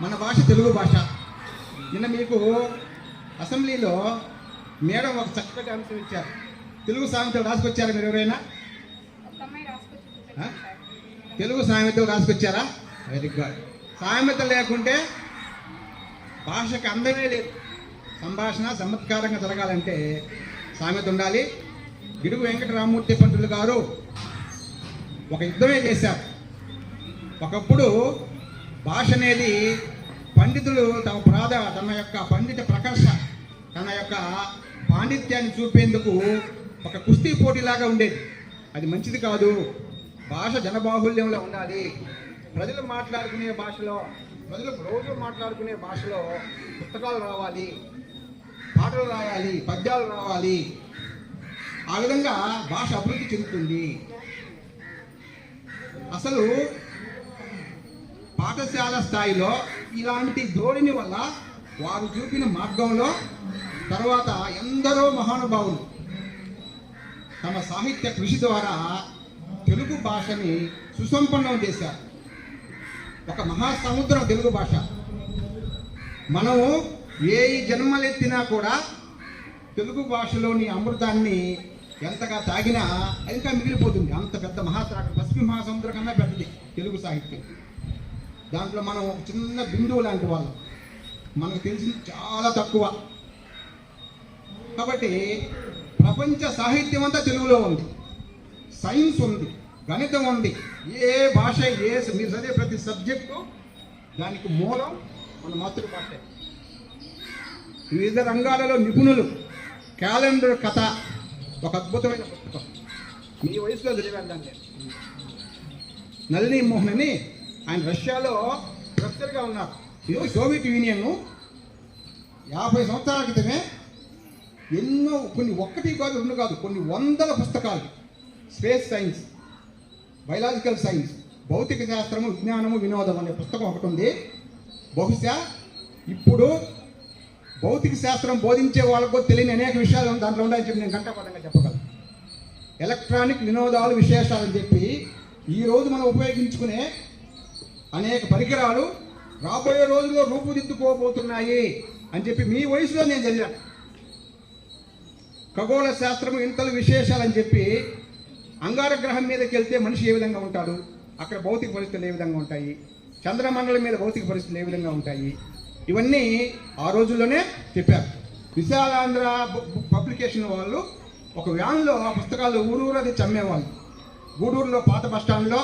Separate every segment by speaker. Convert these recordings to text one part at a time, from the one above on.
Speaker 1: మన భాష తెలుగు భాష. నిన్న మీకు అసెంబ్లీలో మేడం ఒక చక్కటి అంశం ఇచ్చారు. తెలుగు సామెతలు రాసుకొచ్చారా మీరు ఎవరైనా? తెలుగు సామెతలు రాసుకొచ్చారా? వెరీ గుడ్ సామెత లేకుంటే భాషకు అందమే లేదు. సంభాషణ చమత్కారంగా జరగాలంటే సామెత ఉండాలి. గిడుగు వెంకటరామూర్తి పంతులు గారు ఒక యుద్ధమే చేశారు. ఒకప్పుడు భాష అనేది పండితులు తమ ప్రాధ తమ యొక్క పండిత ప్రకర్ష తన యొక్క పాండిత్యాన్ని చూపేందుకు ఒక కుస్తీ పోటీలాగా ఉండేది. అది మంచిది కాదు. భాష జనబాహుల్యంలో ఉండాలి. ప్రజలు మాట్లాడుకునే భాషలో ప్రజలు రోజు మాట్లాడుకునే భాషలో పుస్తకాలు రావాలి పాటలు రాయాలి పద్యాలు రావాలి. ఆ విధంగా భాష అభివృద్ధి చెందుతుంది. అసలు పాఠశాల స్థాయిలో ఇలాంటి ధోరణి వల్ల వారు చూపిన మార్గంలో తర్వాత ఎందరో మహానుభావులు తమ సాహిత్య కృషి ద్వారా తెలుగు భాషని సుసంపన్నం చేశారు. ఒక మహాసముద్రం తెలుగు భాష. మనము ఏ జన్మలెత్తినా కూడా తెలుగు భాషలోని అమృతాన్ని ఎంతగా తాగినా ఇంకా మిగిలిపోతుంది. అంత పెద్ద మహాసాగరం పశ్చిమ మహాసముద్రం కన్నా పెద్దది తెలుగు సాహిత్యం. దాంట్లో మనం ఒక చిన్న బిందువు లాంటి వాళ్ళం. మనకు తెలిసింది చాలా తక్కువ. కాబట్టి ప్రపంచ సాహిత్యం అంతా తెలుగులో ఉంది. సైన్స్ ఉంది గణితం ఉంది. ఏ భాష ఏ మీరు చదివే ప్రతి సబ్జెక్టు దానికి మూలం మన మాతృభాష. వివిధ రంగాలలో నిపుణులు. క్యాలెండర్ కథ. ఒక అద్భుతమైన పుస్తకం. మీ వయసులో చదివాను దాన్ని. నళిని మోహన్ అని ఆయన రష్యాలో ప్రొఫెసర్గా ఉన్నారు. ఇది సోవియట్ యూనియన్ యాభై సంవత్సరాల క్రితమే ఎన్నో కొన్ని ఒక్కటి కాదు రెండు కాదు కొన్ని వందల పుస్తకాలు. స్పేస్ సైన్స్ బయలాజికల్ సైన్స్ భౌతిక శాస్త్రము విజ్ఞానము వినోదం అనే పుస్తకం ఒకటి ఉంది. బహుశా ఇప్పుడు భౌతిక శాస్త్రం బోధించే వాళ్ళకు తెలియని అనేక విషయాలు దాంట్లో ఉన్నాయని చెప్పి నేను గంటపడంగా చెప్పగలను. ఎలక్ట్రానిక్ వినోదాలు విశేషాలని చెప్పి ఈరోజు మనం ఉపయోగించుకునే అనేక పరికరాలు రాబోయే రోజుల్లో రూపుదిద్దుకోబోతున్నాయి అని చెప్పి మీ వయసులో నేను చదివాను ఖగోళ శాస్త్రము ఇంతలు విశేషాలని చెప్పి అంగార గ్రహం మీదకి వెళ్తే మనిషి ఏ విధంగా ఉంటాడు? అక్కడ భౌతిక పరిస్థితులు ఏ విధంగా ఉంటాయి? చంద్రమండలం మీద భౌతిక పరిస్థితులు ఏ విధంగా ఉంటాయి? ఇవన్నీ ఆ రోజుల్లోనే చెప్పారు. విశాలాంధ్ర పబ్లికేషన్ వాళ్ళు ఒక వ్యాన్లో ఆ పుస్తకాలు ఊరూరు అది చమ్మేవాళ్ళు గూడూరులో పాత బస్టాండ్లో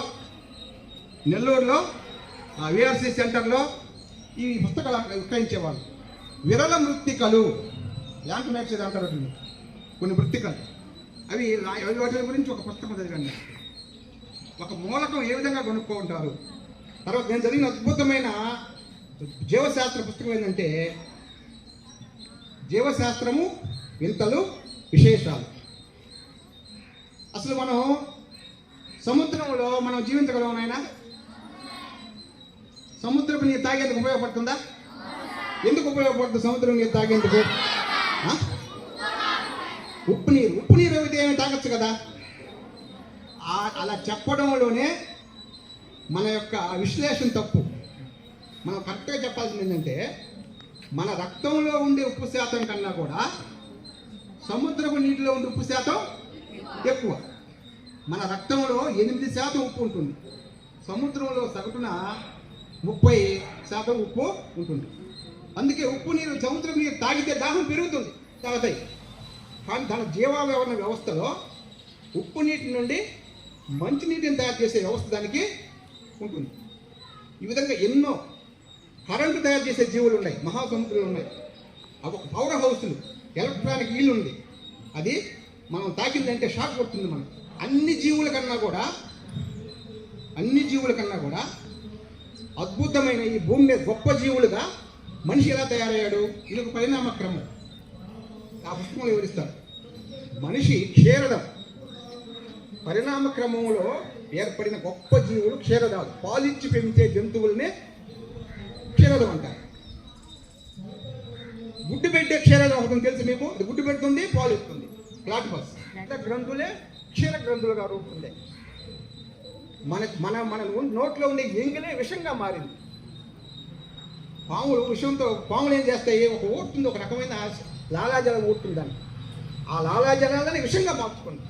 Speaker 1: నెల్లూరులో విఆర్సి సెంటర్లో ఈ పుస్తకాలు విక్రయించేవాళ్ళు. విరళ మృత్తికలు. ల్యాండ్ మ్యాప్స్ అంటారు కొన్ని మృత్తికలు. అవి వాటి గురించి ఒక పుస్తకం చదివాను. ఒక మూలకం ఏ విధంగా కొనుక్కుంటారు తర్వాత నేను చదివిన అద్భుతమైన జీవశాస్త్ర పుస్తకం ఏంటంటే జీవశాస్త్రము వింతలు విశేషాలు. అసలు మనం సముద్రంలో మనం జీవించగలం నాయనా? సముద్రపు నీరు తాగేందుకు ఉపయోగపడుతుందా? ఎందుకు ఉపయోగపడుతుంది సముద్రం నీరు తాగేందుకు? ఉప్పు నీరు. ఉప్పు నీరు అయితే ఏమి తాగొచ్చు కదా? అలా చెప్పడంలోనే మన యొక్క విశ్లేషణ తప్పు. మనం కరెక్ట్గా చెప్పాల్సింది ఏంటంటే మన రక్తంలో ఉండే ఉప్పు శాతం కన్నా కూడా సముద్రపు నీటిలో ఉండే ఉప్పు శాతం ఎక్కువ. మన రక్తంలో ఎనిమిది శాతం ఉప్పు ఉంటుంది. సముద్రంలో సగటున ముప్పై శాతం ఉప్పు ఉంటుంది. అందుకే ఉప్పు నీరు సముద్రం నీరు తాగితే దాహం పెరుగుతుంది. తాగుతాయి. కానీ తన జీవావరణ వ్యవస్థలో ఉప్పు నీటి నుండి మంచినీటిని తయారు చేసే వ్యవస్థ దానికి ఉంటుంది. ఈ విధంగా ఎన్నో కరెంటు తయారు చేసే జీవులు ఉన్నాయి. మహాసముద్రాలు ఉన్నాయి. అవి ఒక పవర్ హౌస్లు ఎలక్ట్రానిక్ ఇల్లు ఉంది. అది మనం తాకిందంటే షాక్ కొడుతుంది మనం అన్ని జీవుల కన్నా కూడా అన్ని జీవుల కన్నా కూడా అద్భుతమైన ఈ భూమి మీద గొప్ప జీవులుగా మనిషి ఎలా తయారయ్యాడు? ఇది ఒక పరిణామ క్రమం. ఆ పుస్తకంలో వివరిస్తారు మనిషి క్షీరదం. పరిణామ క్రమంలో ఏర్పడిన గొప్ప జీవులు క్షీరదాలు పాలిచ్చి పెంచే జంతువులనే క్షీరదం అంటారు. గుడ్డు పెట్టే క్షీరదం ఒకటి తెలుసు మీకు? ఇది గుడ్డు పెడుతుంది పాలు ఇస్తుంది. ప్లాటిపస్ అంటే గ్రంథులే క్షీర గ్రంథులుగా రూపుందే మన మన మన నోట్లో ఉండే ఎంగిలే విషంగా మారింది. పాములు విషయంతో పాములు ఏం చేస్తాయి? ఒక ఓటుంది ఒక రకమైన లాలాజలం ఊటుంది దాన్ని ఆ లాలాజలాలని విషంగా మార్చుకుంది.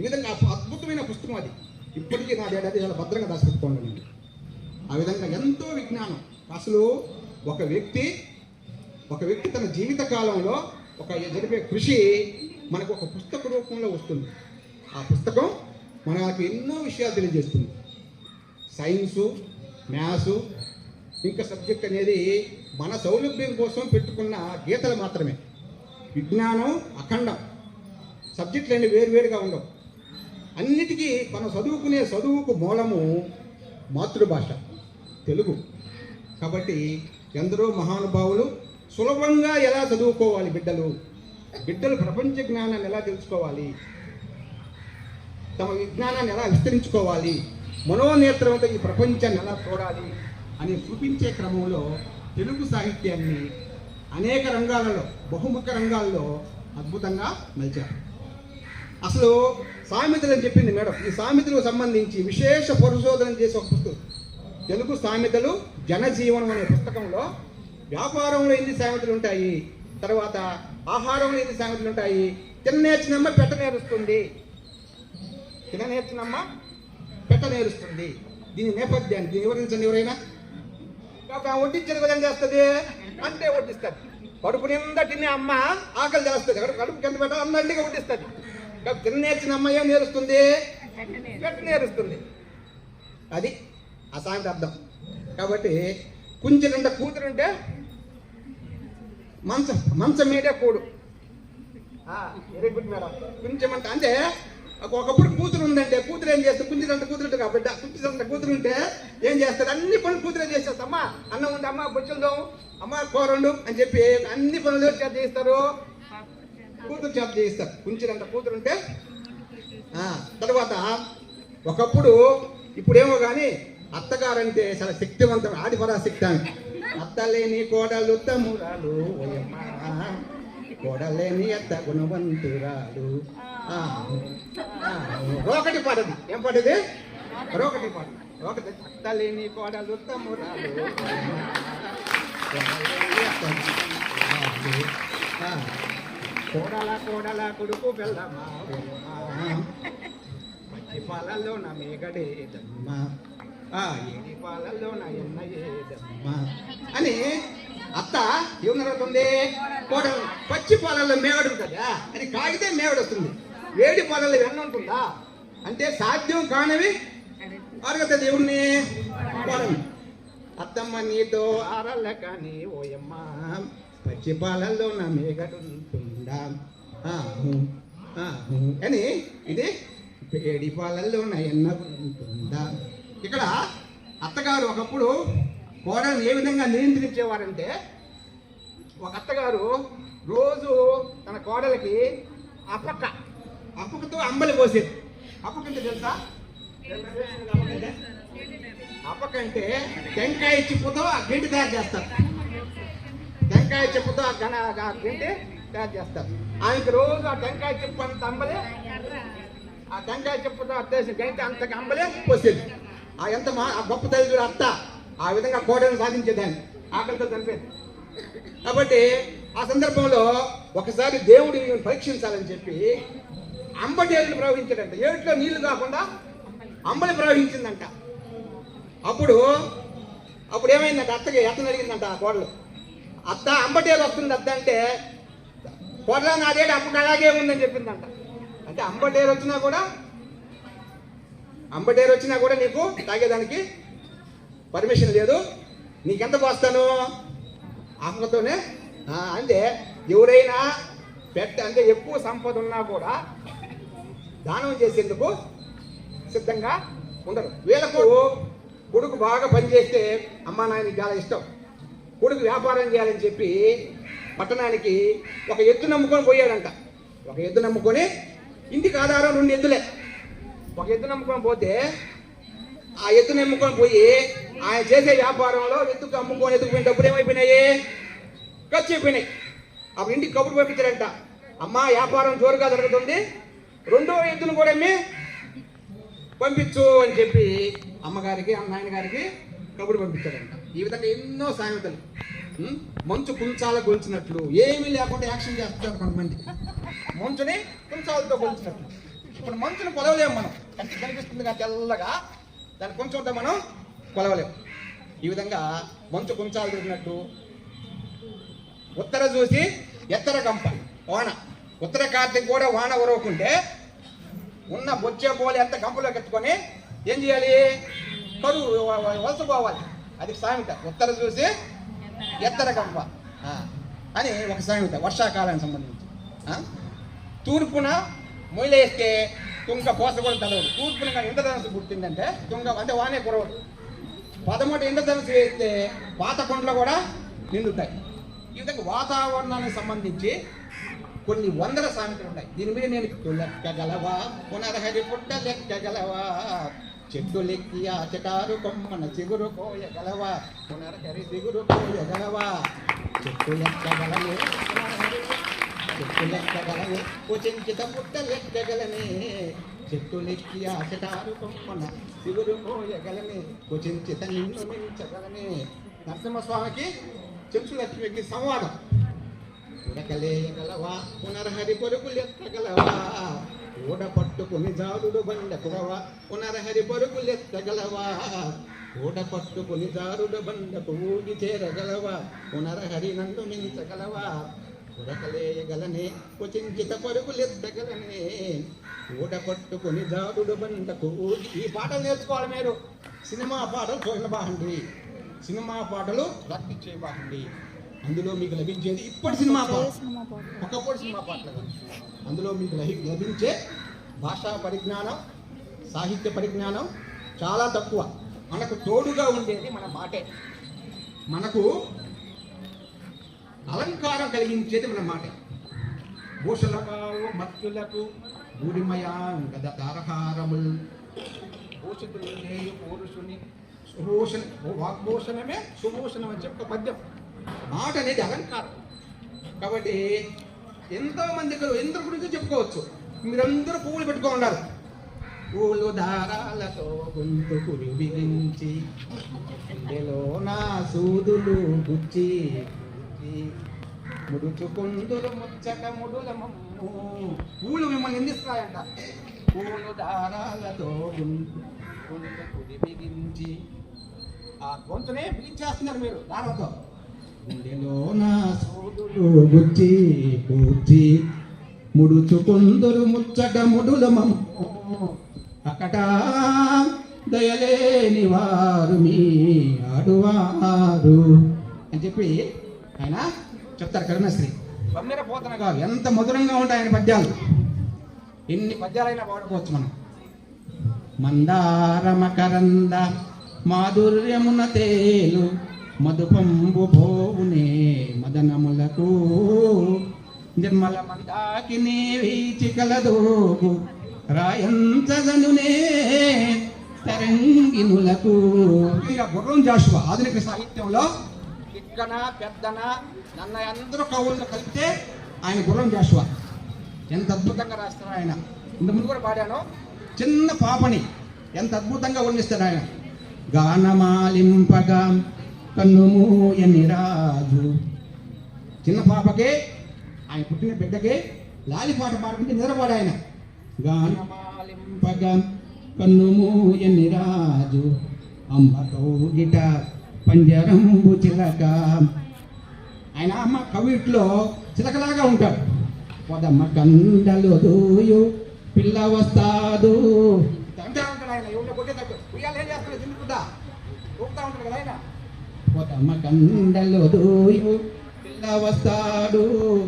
Speaker 1: ఈ విధంగా అద్భుతమైన పుస్తకం అది. ఇప్పటికీ నా దగ్గర చాలా భద్రంగా దాచిపెట్టుకోండి నేను. ఆ విధంగా ఎంతో విజ్ఞానం. అసలు ఒక వ్యక్తి ఒక వ్యక్తి తన జీవిత కాలంలో ఒక జరిపే కృషి మనకు ఒక పుస్తక రూపంలో వస్తుంది. ఆ పుస్తకం మనకు ఎన్నో విషయాలు తెలియజేస్తుంది. సైన్సు మ్యాథ్సు ఇంకా సబ్జెక్ట్ అనేది మన సౌలభ్యం కోసం పెట్టుకున్న గీతలు మాత్రమే. విజ్ఞానం అఖండం. సబ్జెక్టులు అన్నీ వేరువేరుగా ఉండవు. అన్నిటికీ మనం చదువుకునే చదువుకు మూలము మాతృభాష తెలుగు. కాబట్టి ఎందరో మహానుభావులు సులభంగా ఎలా చదువుకోవాలి బిడ్డలు? బిడ్డలు ప్రపంచ జ్ఞానాన్ని ఎలా తెలుసుకోవాలి? తమ విజ్ఞానాన్ని ఎలా విస్తరించుకోవాలి? మనోనేత్రంతో ఈ ప్రపంచాన్ని ఎలా చూడాలి? అని చూపించే క్రమంలో తెలుగు సాహిత్యాన్ని అనేక రంగాలలో బహుముఖ రంగాల్లో అద్భుతంగా మలిచారు. అసలు సామెతలు అని చెప్పింది మేడం. ఈ సామెతలకు సంబంధించి విశేష పరిశోధన చేసే ఒక పుస్తకం. తెలుగు సామెతలు జనజీవనం అనే పుస్తకంలో వ్యాపారంలో ఎన్ని సామెతలు ఉంటాయి? తర్వాత ఆహారంలో ఎన్ని సామెతలు ఉంటాయి? తిన్నేర్చినమ్మ పెట్ట నేరుస్తుంది తిననేర్చినమ్మ పెట్ట నేరుస్తుంది. దీని నేపథ్యాన్ని దీన్ని వివరించండి ఎవరైనా? కాబట్టి వడ్డించిన విధంగా చేస్తుంది. అంటే వడ్డిస్తుంది. కడుపు నిండా తినే అమ్మ ఆకలి చేస్తుంది. కడుపు కడుపు కింద పెట్ట అన్నంటిగా వడ్డిస్తుంది. కాబట్టి తిన్నేర్చిన అమ్మ ఏం నేరుస్తుంది? పెట్ట నేరుస్తుంది. అది ఆ సామెత అర్థం. కాబట్టి కుంచెలుంట కూతురుంటే మంచం మంచం మీదే కూడు. వెరీ గుడ్ మేడం కొంచెం అంటే అంటే ఒకప్పుడు కూతురు ఉందంటే కూతురు ఏం చేస్తే కుంచెలంట కూతురు కాబట్టి కుంచెలంట కూతురు ఉంటే ఏం చేస్తారు అన్ని పనులు కూతురే చేసేస్తా అమ్మా అన్నం ఉంటే అమ్మ బొచ్చులదో అమ్మ కూరండు అని చెప్పి అన్ని పనులు చేత చేస్తారు కూతురు చేత చేయిస్తారు. కుంచెలంట కూతురు ఉంటే ఆ, తర్వాత ఒకప్పుడు ఇప్పుడేమో కానీ అత్తగారంటే చాలా శక్తివంతం ఆదిపరాశక్తి ఆమె. అత్తలేని కోడలు తమ్మురాలు కోడలేని అత్త గుణవంతురాలు రోకటి పాటది. ఏం రోకటి పాట. రోకటి అత్తలేని కోడలు తమ్మురాలు. కోడల కోడల కొడుకు మంచి పాలల్లో నా మేగడేదమ్మ. ఏడి పాలల్లో నా అని అత్త ఏం కోడలు పచ్చి పొలాల్లో మేవడు ఉంటుందా. అని కాగితే మేవడు వస్తుంది. వేడి పాలల్లో వెన్న ఉంటుందా? అంటే సాధ్యం కానివి అడగత దేవుణ్ణి కోడలు అత్తమ్మ నీతో ఆరల్ల కానీ ఓయమ్మ పచ్చి పొలాల్లో నా మేగడుంటుందా అని ఇది వేడి పొలాల్లో నా ఎన్న ఉంటుందా? ఇక్కడ అత్తగారు ఒకప్పుడు కోడలను ఏ విధంగా నియంత్రించేవారంటే ఒక అత్తగారు రోజు తన కోడలకి అప్పక్క అప్పకతో అంబలి పోసేది. అప్పకంటే తెలుసా? అప్పక అంటే టెంకాయ చిప్పుతో ఆ గిండి తయారు చేస్తారు. టెంకాయ చెప్పుతో ఆ గణ ఆ తయారు చేస్తారు. ఆమెకి రోజు ఆ టెంకాయ చెప్పు అంత అంబలే ఆ టెంకాయ చెప్పుతో అత్తేసి గంట అంత అంబలే పోసేది. ఆ ఎంత మా గొప్ప తల్లి అత్త. ఆ విధంగా కోటను సాధించేదాన్ని. ఆకలితో చనిపోయింది కాబట్టి ఆ సందర్భంలో ఒకసారి దేవుడు ఈమెను పరీక్షించాలని చెప్పి అంబటేరులు ప్రవహించాడంట. ఏట్లో నీళ్ళు కాకుండా అంబలి ప్రవహించిందంట. అప్పుడు అప్పుడు ఏమైందంట? అత్తకి అత్తను అడిగిందంట ఆ కోడలు. అత్త అంబటేరు వస్తుంది అత్త అంటే కోడల నాదేడు అప్పుడు అలాగే ఉందని చెప్పిందంట. అంటే అంబటేరు వచ్చినా కూడా అంబటేరు వచ్చినా కూడా నీకు తాగేదానికి పర్మిషన్ లేదు. నీకెంత పోస్తాను? ఆత్మతోనే? అంటే ఎవరైనా పెట్ట అంటే ఎక్కువ సంపద ఉన్నా కూడా దానం చేసేందుకు సిద్ధంగా ఉండరు. వీళ్ళకు కొడుకు బాగా పనిచేస్తే అమ్మా నాయనకి చాలా ఇష్టం. కొడుకు వ్యాపారం చేయాలని చెప్పి పట్టణానికి ఒక ఎద్దు నమ్ముకొని పోయాడంట. ఒక ఎద్దు నమ్ముకొని ఇంటికి ఆధారం రెండు ఎద్దులే. ఒక ఎద్దు నమ్ముకొని పోతే ఆ ఎద్దు నమ్ముకొని పోయి ఆయన చేసే వ్యాపారంలో ఎత్తుకు అమ్ముకొని ఎత్తుకుపోయిన డబ్బులు ఏమైపోయినాయి? ఖర్చు అయిపోయినాయి. అప్పుడు ఇంటికి కబురు పంపించారంట. అమ్మా వ్యాపారం జోరుగా జరుగుతుంది. రెండో ఎద్దును కూడా అమ్మి పంపించు అని చెప్పి అమ్మగారికి అమ్మ గారికి కబురు పంపించారంట. ఈ విధంగా ఎన్నో సామెతలు. మంచు కుంచాల గొలిచినట్లు. ఏమీ లేకుండా యాక్షన్ చేస్తారు కొంతమంది. మంచుని కుంచాలతో గొలిచినట్లు. ఇప్పుడు మంచుని కొలవలేము మనం. కనిపిస్తుంది కదా తెల్లగా? దాన్ని కొంచెం మనం కొలవలేము. ఈ విధంగా మంచు కుంచాలు తిరిగినట్టు ఉత్తర చూసి ఎత్తర గంప వాన. ఉత్తర కార్తీక కూడా వాన ఉరవకుంటే ఉన్న బొచ్చే పోలి ఎంత గంపలోకి ఎత్తుకొని ఏం చేయాలి? కరువు వలస పోవాలి అది సామెత. ఉత్తర చూసి ఎత్తర గంప అని ఒక సామెత. వర్షాకాలానికి సంబంధించి. తూర్పున మొయిలేస్తే తుంగ పోస కూడా తూర్పున కానీ ఇంద్రధనస్సు పుట్టిందంటే తుంగ అంటే వానే కురవదు పదమూడు ఇంద్రధనస్సు వేస్తే పాత కొండలు కూడా నిండుతాయి. ఈ విధంగా వాతావరణానికి సంబంధించి కొన్ని వందల సామెతలు ఉంటాయి దీని మీద నేను లెక్కగలవా పునరహరి పుట్ట లెక్కగలవా చెట్టు లెక్కి ఆ చెటారు కొమ్మన చిగురు కోయగలవా పునర్హరి చిగురు కోయగలవా చెట్టు లెక్కగలవే చెట్టు లెక్కగలవే కుచించిత పుట్ట లెక్కగలనే చెట్టు లెక్కి ఆ చెటారు కొమ్మన చిగురు కోయగలనే కుచించిత నిన్ను మించగలనే నరసింహస్వామికి చెంచు లక్ష్మికి సంవాదం ఉడకలేయగలవా పునర్హరి పరుగులెత్తగలవా ఊడ పట్టుకుని జారుడు బండ కురవా పునర్హరి పరుగులెత్తగలవా ఊడ పట్టుకుని జారుడు బండకు ఊగి చేరగలవా పునర్హరి నన్ను మించగలవా ఉడకలేయగలనే కుచించిత పరుగులెత్తగలనే ఊడ పట్టుకుని జారుడు బండకు ఈ పాటలు నేర్చుకోవాలి మీరు. సినిమా పాటలు చూసిన బాగుండి సినిమా పాటలు ప్రాక్టీస్ చేయబాకండి అందులో మీకు లభించేది ఇప్పటి సినిమా పాట.
Speaker 2: సినిమా పాట.
Speaker 1: ఒకప్పుడు సినిమా పాటలు. అందులో మీకు లభి- లభించే భాషా పరిజ్ఞానం సాహిత్య పరిజ్ఞానం చాలా తక్కువ. మనకు తోడుగా ఉండేది మన మాటే. మనకు అలంకారం కలిగించేది మన మాటే. భూషలకు మత్తులకు ఊరిమయాంగద తారహారముల్ భూషితులు పురుషుని సుభూషణ వాగ్భూషణమే సుభూషణం అని చెప్పే పద్యం. మాట అనేది అలంకారం. కాబట్టి ఎంతో మంది ఎందరి గురించి చెప్పుకోవచ్చు. మీరందరూ పువ్వులు పెట్టుకో ఉన్నారు పూలు దారాలతో గొంతు కురి బిగించి గుండెలో నా సూదులు గుచ్చి ముడుచు ముడుచుకుందులు ముచ్చట ముడుల మమ్ము పూలు మిమ్మల్ని నిందిస్తాయంట. పూలు దారాలతో గొంతు బిగించి ఆ గొంతునే పిలిచేస్తున్నారు మీరు దారాలతో. గుండెలో నా సోదులు గుచ్చి ముడుచు కొందరు ముచ్చట ముడుల మమ్ము దయలేని వారు మీ ఆడువారు అని చెప్పి ఆయన చెప్తారు కరుణశ్రీ. బమ్మెర పోతన గారు ఎంత మధురంగా ఉంటాయి ఆయన పద్యాలు. ఎన్ని పద్యాలైనా పాడుకోవచ్చు మనం. మందార మకరంద మాధుర్యమున తేలు మధుపంబు పోవునే మదనములకు. నిర్మల మందాకిని వీచి కలదోగు రాయంచగనునే తరంగినులకు. ఇక గుర్రం జాషువా? ఆధునిక సాహిత్యంలో ఇక్కన పెద్దన నన్న అందరూ కవులను కలిపితే ఆయన గుర్రం జాషువా. ఎంత అద్భుతంగా రాస్తారు ఆయన. ఇంతకుముందు కూడా పాడాను. చిన్న పాపని ఎంత అద్భుతంగా వర్ణిస్తాడు ఆయన. గానమాలింపగా కన్నుమూయని రాజు. చిన్న పాపకే ఆయన పుట్టిన బిడ్డకే లాలిపాట పాడుకుంటే నిద్రపోడు ఆయన. గానమాలింపగా కన్నుమూయని రాజు. అంబతో గిట పంజరంబు చిలక. ఆయన అమ్మ కవిట్లో చిలకలాగా ఉంటాడు. పొదమ్మ కండలు దూయు పిల్ల వస్తాదు. కదా ఆయన. పొదమ్మ కండలు దూయు పిల్ల వస్తాడు.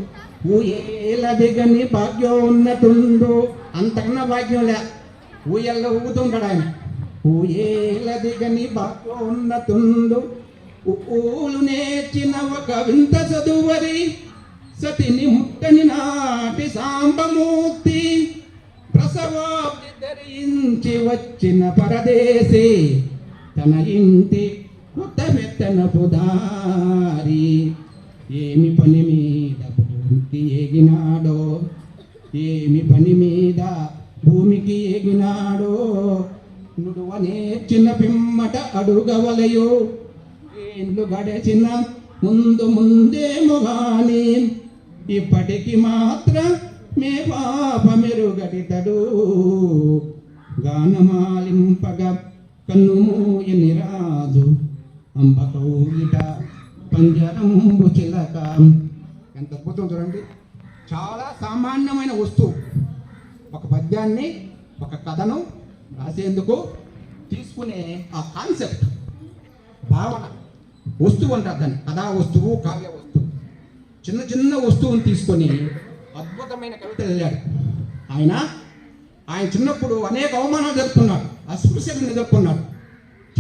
Speaker 1: ఊయేల దిగని భాగ్యం ఉన్నట్టుండు. అంతకన్నా భాగ్యం లే. ఊయల్లో ఊగుతుంటాడు ఆయన. ఊయేల దిగని భాగ్యం ఉన్నతుండు ఊలు నేర్చిన ఒక వింత చదువరి సతిని ముట్టని నాటి సాంబమూర్తి. ప్రసవాబ్ది ధరించి వచ్చిన పరదేశి తన ఇంటి కొత్త మెత్తన పుదారి ఏమి పని మీద భూమికి ఎగినాడో ఏమి పని మీద భూమికి ఎగినాడో నుడువనే చిన్న పిమ్మట అడుగవలయో. ఏండ్లు గడచిన ముందు ముందేమో గాని ఇప్పటికి మాత్రం మే పాప మెరుగడితడు గానమాలింపగ కన్ను మూయని రాదు అంబ పంజరంబు చిలక. ఎంత అద్భుతం చూడండి. చాలా సామాన్యమైన వస్తువు. ఒక పద్యాన్ని ఒక కథను రాసేందుకు తీసుకునే ఆ కాన్సెప్ట్ భావన వస్తువు అంటారు దాన్ని కథా వస్తువు కావ్య వస్తువు. చిన్న చిన్న వస్తువుని తీసుకొని అద్భుతమైన కవిత వెళ్ళాడు. ఆయన ఆయన చిన్నప్పుడు అనేక అవమానాలు జరుపుకున్నాడు అస్పృశ్యతను ఎదుర్కొన్నాడు.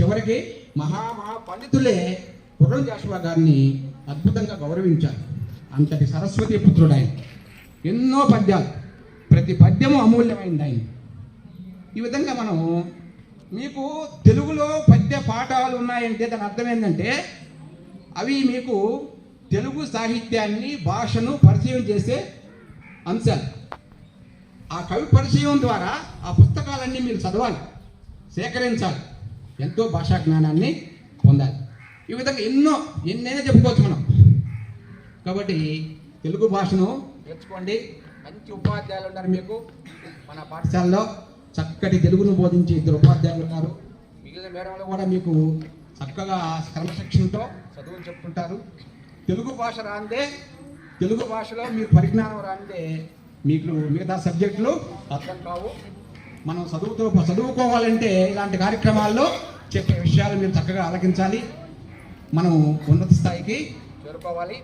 Speaker 1: చివరికి మహా పండితులే పుర్రం జాషువా గారిని అద్భుతంగా గౌరవించారు. అంతటి సరస్వతి పుత్రుడు ఆయన. ఎన్నో పద్యాలు. ప్రతి పద్యము అమూల్యమైంది ఆయన. ఈ విధంగా మనం మీకు తెలుగులో పద్య పాఠాలు ఉన్నాయంటే దాని అర్థం ఏంటంటే అవి మీకు తెలుగు సాహిత్యాన్ని భాషను పరిచయం చేసే అంశాలు. ఆ కవి పరిచయం ద్వారా ఆ పుస్తకాలన్నీ మీరు చదవాలి సేకరించాలి ఎంతో భాషా జ్ఞానాన్ని పొందాలి. ఈ విధంగా ఎన్నో ఎన్నైనా చెప్పుకోవచ్చు మనం. కాబట్టి తెలుగు భాషను నేర్చుకోండి. మంచి ఉపాధ్యాయులు ఉన్నారు మీకు. మన పాఠశాలలో చక్కటి తెలుగును బోధించే ఇద్దరు ఉపాధ్యాయులు ఉన్నారు. మిగిలిన మేడంలో కూడా మీకు చక్కగా క్రమశిక్షణతో చదువులు చెప్పుకుంటారు తెలుగు భాష రాందే తెలుగు భాషలో మీరు పరిజ్ఞానం రాందే మీకు మిగతా సబ్జెక్టులు అర్థం కావు. మనం చదువుతో చదువుకోవాలంటే ఇలాంటి కార్యక్రమాల్లో చెప్పే విషయాలు మీరు చక్కగా ఆలకించాలి. మనం ఉన్నత స్థాయికి చేరుకోవాలి.